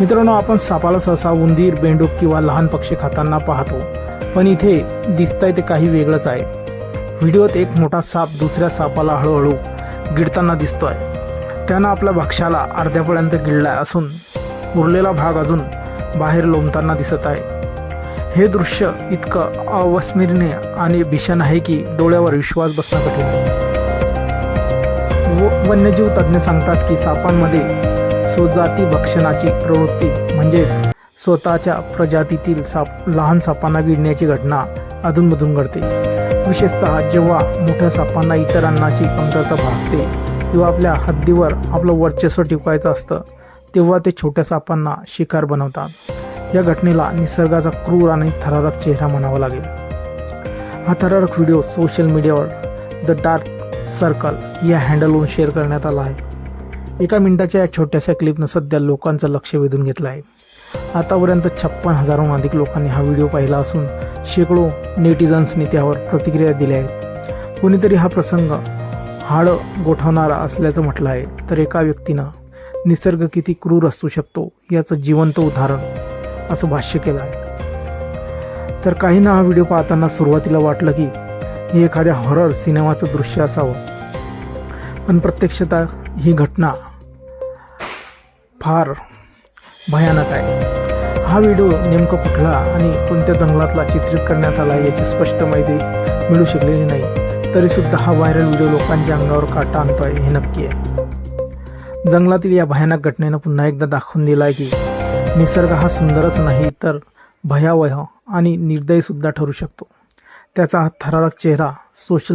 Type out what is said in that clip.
मित्रांनो आपण सापाला सहसा उंदीर बेंडूक किंवा लहान पक्षी खाताना पाहतो. पण इथे दिसतंय ते काही वेगळंच आहे. व्हिडिओत एक मोठा साप दुसऱ्या सापाला हळूहळू गिळताना दिसतोय. त्यानं आपल्या भक्ष्याला अर्ध्यापर्यंत गिळला असून उरलेला भाग अजून बाहेर लोंबताना दिसत आहे. हे दृश्य इतकं अविस्मरणीय आणि भीषण आहे की डोळ्यावर विश्वास बसणं कठीण आहे. व- वन्यजीव तज्ज्ञ सांगतात की सापांमध्ये स्वजाती भक्षणाची प्रवृत्ती म्हणजेच स्वतःच्या प्रजातीतील साप लहान सापांना गिळण्याची घटना अधूनमधून घडते. विशेषतः जेव्हा मोठ्या सापांना इतर अन्नाची कमतरता भासते किंवा आपल्या हद्दीवर आपलं वर्चस्व टिकवायचं असतं तेव्हा ते छोट्या सापांना शिकार बनवतात. या घटनेला निसर्गाचा क्रूर आणि थरारक चेहरा म्हणावा लागेल. हा थरारक व्हिडिओ सोशल मीडियावर द डार्क सर्कल या हँडलवरून शेअर करण्यात आला आहे. एका मिनिटाच्या या छोट्याशा क्लिपनं सध्या लोकांचं लक्ष वेधून घेतलं आहे. आतापर्यंत छप्पन हजारहून अधिक लोकांनी हा व्हिडिओ पाहिला असून शेकडो नेटिझन्सनी त्यावर प्रतिक्रिया दिल्या आहेत. कोणीतरी हा प्रसंग हाडं गोठवणारा असल्याचं म्हटलं आहे तर एका व्यक्तीनं निसर्ग किती क्रूर असू शकतो याचं जिवंत उदाहरण असं भाष्य केलं आहे. तर काहींना हा व्हिडिओ पाहताना सुरुवातीला वाटलं की हे एखाद्या हॉरर सिनेमाचं दृश्य असावं. पण प्रत्यक्षतः ही घटना फार भयानक आहे. हा व्हिडिओ नेमका कुठला आणि कोणत्या जंगलातला चित्रित करण्यात आला याची स्पष्ट माहिती मिळू शकलेली नाही. तरीसुद्धा हा व्हायरल व्हिडिओ लोकांच्या अंगावर काटा आणतोय हे नक्की आहे. जंगलातील या भयानक घटनेनं पुन्हा एकदा दाखवून दिला आहे की निसर्ग हा सुंदरच नाही तर भयावह आणि निर्दयीसुद्धा ठरू शकतो. त्याचा हा थरारक चेहरा सोशल